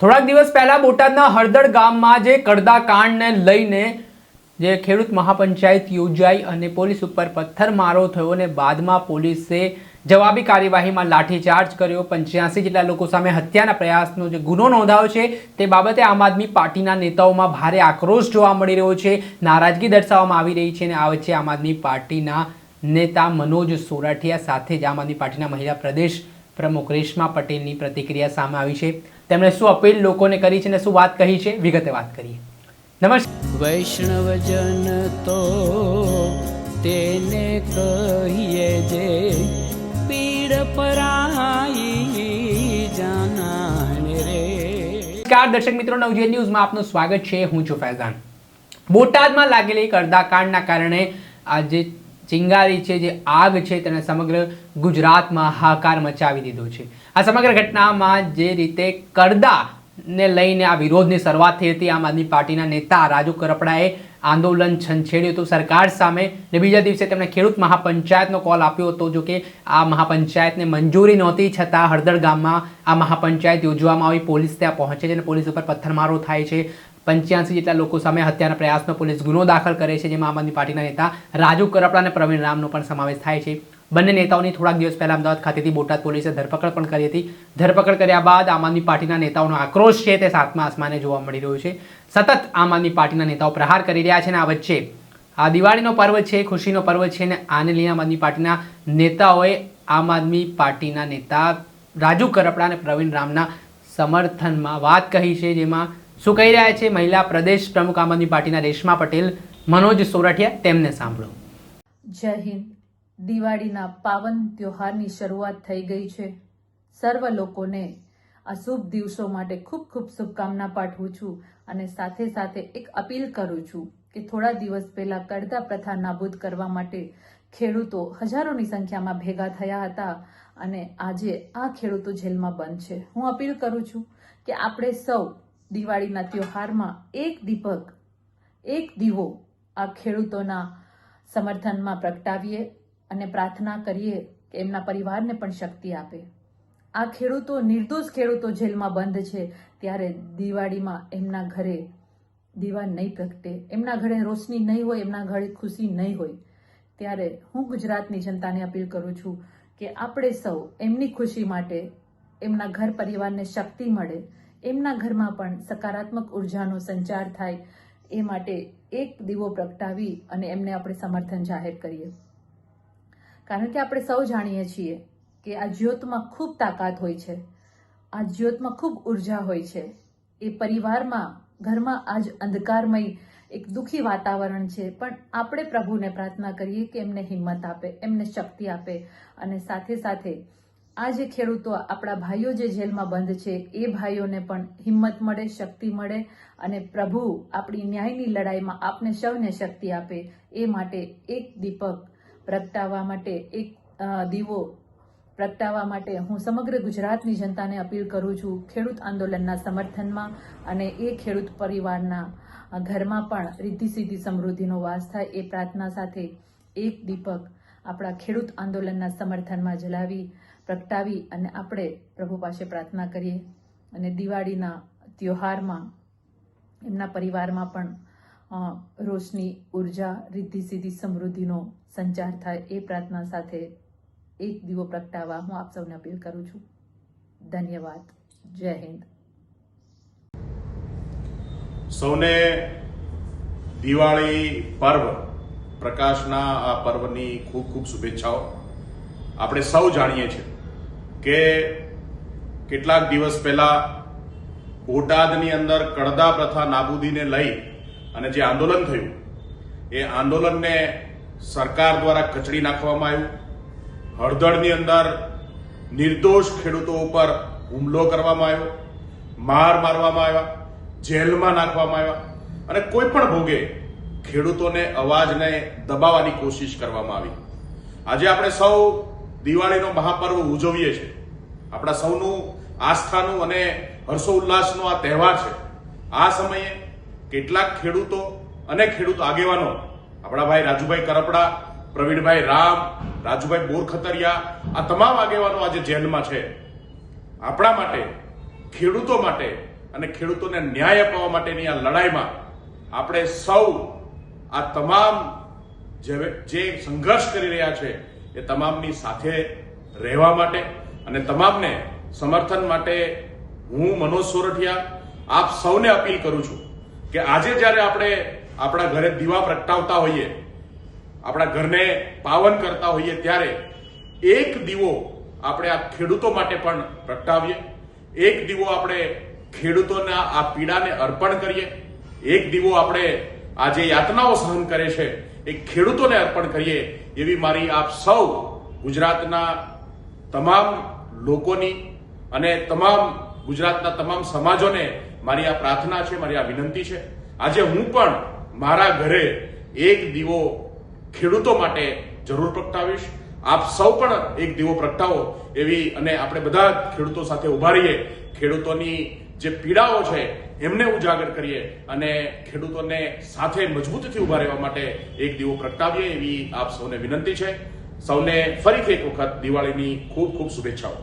થોડાક દિવસ પહેલા બોટાદના હળદળ ગામમાં જે કડદા કાંડને લઈને જે ખેડૂત મહાપંચાયત યોજાઈ અને પોલીસ ઉપર પથ્થરમારો થયો અને બાદમાં પોલીસે જવાબી કાર્યવાહીમાં લાઠીચાર્જ કર્યો. પંચ્યાસી જેટલા લોકો સામે હત્યાના પ્રયાસનો જે ગુનો નોંધાયો છે તે બાબતે આમ આદમી પાર્ટીના નેતાઓમાં ભારે આક્રોશ જોવા મળી રહ્યો છે. નારાજગી દર્શાવવામાં આવી રહી છે અને આ વચ્ચે આમ આદમી પાર્ટીના નેતા મનોજ સોરઠિયા સાથે જ આમ આદમી પાર્ટીના મહિલા પ્રદેશ પ્રમુખ રેશમા પટેલની પ્રતિક્રિયા સામે આવી છે. તેમણે શું અપીલ લોકોને કરી છે અને શું વાત કહી છે? વિગતે વાત કરીએ. નમસ્કાર. વૈષ્ણવજન તો તેને કહીએ જે પીડ પરાઈ જાનાને રે. નમસ્કાર દર્શક મિત્રો નવજીવન ન્યૂઝમાં આપનું સ્વાગત છે. હું છું ફૈઝાન. બોટાદમાં લાગેલી કરદાકાંડના કારણે આ જે ચિંગારી છે, જે આગ છે તેને સમગ્ર ગુજરાતમાં હાહાકાર મચાવી દીધો છે. આ સમગ્ર ઘટનામાં જે રીતે કરદા ને લઈને આ વિરોધની શરૂઆત થઈ હતી, આમ આદમી પાર્ટીના નેતા રાજુ કરપડાએ આંદોલન છંછેડ્યું હતું. સરકાર સામે ને બીજા દિવસે તેમણે ખેડૂત મહાપંચાયતનો કોલ આપ્યો હતો જો કે આ મહાપંચાયતને મંજૂરી નહોતી, છતાં હળદર ગામમાં આ મહાપંચાયત યોજવામાં આવી. પોલીસ ત્યાં પહોંચે છે અને પોલીસ ઉપર પથ્થરમારો થાય છે. પંચ્યાસી જેટલા લોકો સામે હત્યાના પ્રયાસનો પોલીસ ગુનો દાખલ કરે છે, જેમાં આમ આદમી પાર્ટીના નેતા રાજુ કરપડા અને પ્રવીણ રામનો પણ સમાવેશ થાય છે. બંને નેતાઓની થોડાક દિવસ પહેલા અમદાવાદ ખાતેથી બોટાદ પોલીસે ધરપકડ પણ કરી હતી. ધરપકડ કર્યા બાદ આમ આદમી પાર્ટીના નેતાઓનો આક્રોશ છે તે સાતમા આસમાને જોવા મળી રહ્યો છે. સતત આમ આદમી પાર્ટીના નેતાઓ પ્રહાર કરી રહ્યા છે અને આ વચ્ચે આ દિવાળીનો પર્વ છે, ખુશીનો પર્વ છે અને આને લઈને આમ આદમી પાર્ટીના નેતાઓએ આમ આદમી પાર્ટીના નેતા રાજુ કરપડા અને પ્રવીણ રામના સમર્થનમાં વાત કહી છે, જેમાં શું કહી રહ્યા છે મહિલા પ્રદેશ પ્રમુખ આમ આદમી પાર્ટીના રેશમા પટેલ? મનોજ સોરઠિયા તેમને સાંભળો. જય હિન્દ. દિવાળીના પાવન ત્યોહારની શરૂઆત થઈ ગઈ છે. સર્વ લોકોને આ શુભ દિવસો માટે ખૂબ ખૂબ શુભકામના પાઠવું છું અને સાથે સાથે એક અપીલ કરું છું કે થોડા દિવસ પહેલા કરતા પ્રથા નાબૂદ કરવા માટે ખેડૂતો હજારોની સંખ્યામાં ભેગા થયા હતા અને આજે આ ખેડૂતો જેલમાં બંધ છે. હું અપીલ કરું છું કે આપણે સૌ દિવાળીના ત્યોહારમાં એક દીપક, એક દીવો આ ખેડૂતોના સમર્થનમાં પ્રગટાવીએ અને પ્રાર્થના કરીએ કે એમના પરિવારને પણ શક્તિ આપે. આ ખેડૂતો, નિર્દોષ ખેડૂતો જેલમાં બંધ છે, ત્યારે દિવાળીમાં એમના ઘરે દીવા નહીં પ્રગટે. એમના ઘરે રોશની નહીં હોય, એમના ઘરે ખુશી નહીં હોય. ત્યારે હું ગુજરાતની જનતાને અપીલ કરું છું કે આપણે સૌ એમની ખુશી માટે એમના ઘર પરિવારને શક્તિ મળે. એમના ઘરમાં પણ સકારાત્મક ઉર્જાનો સંચાર થાય એ માટે એક દીવો પ્રગટાવી અને એમને આપણે સમર્થન જાહેર કરીએ. કારણ કે આપણે સૌ જાણીએ છીએ કે આ જ્યોતમાં ખૂબ તાકાત હોય છે. આ જ્યોતમાં ખૂબ ઊર્જા હોય છે. એ પરિવારમાં, ઘરમાં આજ અંધકારમય એક દુઃખી વાતાવરણ છે, પણ આપણે પ્રભુને પ્રાર્થના કરીએ કે એમને હિંમત આપે, એમને શક્તિ આપે અને સાથે સાથે આ જે ખેડૂતો, આપણા ભાઈઓ જે જેલમાં બંધ છે, એ ભાઈઓને પણ હિંમત મળે, શક્તિ મળે અને પ્રભુ આપણી ન્યાયની લડાઈમાં આપને સૌને શક્તિ આપે એ માટે એક દીપક પ્રગટાવવા માટે, એક દીવો પ્રગટાવવા માટે હું સમગ્ર ગુજરાતની જનતાને અપીલ કરું છું ખેડૂત આંદોલનના સમર્થનમાં અને એ ખેડૂત પરિવારના ઘરમાં પણ રિદ્ધિ સિદ્ધિ સમૃદ્ધિનો વાસ થાય એ પ્રાર્થના સાથે એક દીપક આપણા ખેડૂત આંદોલનના સમર્થનમાં જલાવી પ્રગટાવી અને આપણે પ્રભુ પાસે પ્રાર્થના કરીએ અને દિવાળીના ત્યોહારમાં એમના પરિવારમાં પણ રોશની, ઊર્જા, રિદ્ધિ, સિદ્ધિ, સમૃદ્ધિનો સંચાર થાય એ પ્રાર્થના સાથે એક દીવો પ્રગટાવવા હું આપ સૌને અપીલ કરું છું. ધન્યવાદ. જય હિન્દ. સૌને દિવાળી પર્વ પ્રકાશના આ પર્વની ખૂબ ખૂબ શુભેચ્છાઓ. આપણે સૌ જાણીએ છીએ કે કેટલાક દિવસ પહેલા બોટાદની અંદર કડદા પ્રથા નાબૂદીને લઈ અને જે આંદોલન થયું, એ આંદોલનને સરકાર દ્વારા કચડી નાખવામાં આવ્યું. હળદળની અંદર નિર્દોષ ખેડૂતો ઉપર હુમલો કરવામાં આવ્યો, માર મારવામાં આવ્યા, જેલમાં નાખવામાં આવ્યા અને કોઈ પણ ભોગે ખેડૂતોને અવાજને દબાવવાની કોશિશ કરવામાં આવી. આજે આપણે સૌ દિવાળીનો મહાપર્વ ઉજવીએ છીએ. આપણા સૌનું આસ્થાનું અને હર્ષોલ્લાસનો આ તહેવાર છે. આ સમયે કેટલાક ખેડૂતો અને ખેડૂત આગેવાનો, આપણા ભાઈ રાજુભાઈ કરપડા, પ્રવીણભાઈ રામ, રાજુભાઈ બોરખતરિયા, આ તમામ આગેવાનો આજે જેલમાં છે. આપણા માટે, ખેડૂતો માટે અને ખેડૂતોને ન્યાય અપાવવા માટેની આ લડાઈમાં આપણે સૌ આ તમામ જે સંઘર્ષ કરી રહ્યા છે એ તમામની સાથે રહેવા માટે અને તમામને સમર્થન માટે હું મનોજ સોરઠિયા આપ સૌને અપીલ કરું છું કે આજે જ્યારે આપણે આપણા ઘરે દીવા પ્રગટાવતા હોઈએ, આપણા ઘરને પાવન કરતા હોઈએ ત્યારે એક દીવો આપણે આ ખેડૂતો માટે પણ પ્રગટાવીએ, એક દીવો આપણે ખેડૂતોના આ પીડાને અર્પણ કરીએ, એક દીવો આપણે આ જે યાતનાઓ સહન કરે છે, એ ખેડૂતોને અર્પણ કરીએ એવી મારી આપ સૌ ગુજરાતના તમામ લોકોની અને તમામ ગુજરાતના તમામ સમાજોને મારી આ પ્રાર્થના છે, મારી આ વિનંતી છે. આજે હું પણ મારા ઘરે એક દીવો ખેડૂતો માટે જરૂર પ્રગટાવીશ. આપ સૌ પણ એક દીવો પ્રગટાવો એવી અને આપણે બધા ખેડૂતો સાથે ઊભા રહીએ. ખેડૂતોની જે પીડાઓ છે, એમને ઉજાગર કરીએ અને ખેડૂતોને સાથે મજબૂતથી ઊભા રહેવા માટે એક દીવો પ્રગટાવીએ એવી આપ સૌને વિનંતી છે. સૌને ફરીથી એક વખત દિવાળીની ખૂબ ખૂબ શુભેચ્છાઓ.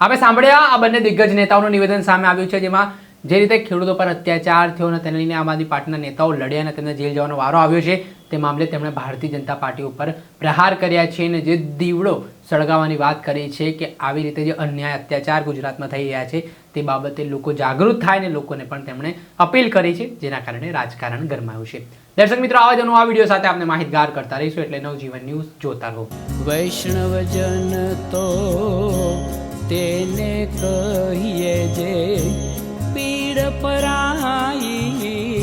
આપણે સાંભળ્યા આ બંને દિગ્ગજ નેતાઓનું નિવેદન સામે આવ્યું છે, જેમાં જે રીતે ખેડૂતો પર અત્યાચાર થયો અને તેને લઈને આમ આદમી પાર્ટીના નેતાઓ લડ્યા અને તેમને જેલ જવાનો વારો આવ્યો છે. તે મામલે તેમણે ભારતીય જનતા પાર્ટી ઉપર પ્રહાર કર્યા છે અને જે દીવડો સળગાવવાની વાત કરી છે કે આવી રીતે જે અન્યાય અત્યાચાર ગુજરાતમાં થઈ રહ્યા છે, તે બાબતે લોકો જાગૃત થાય ને લોકોને પણ તેમણે અપીલ કરી છે, જેના કારણે રાજકારણ ગરમાયું છે. દર્શક મિત્રો, આવા જ આ વીડિયો સાથે આપણે માહિતગાર કરતા રહીશું એટલે નવજીવન ન્યૂઝ જોતા રહો. વૈષ્ણવજન તો તેને કહીએ જે પીડ પરાઈ જાના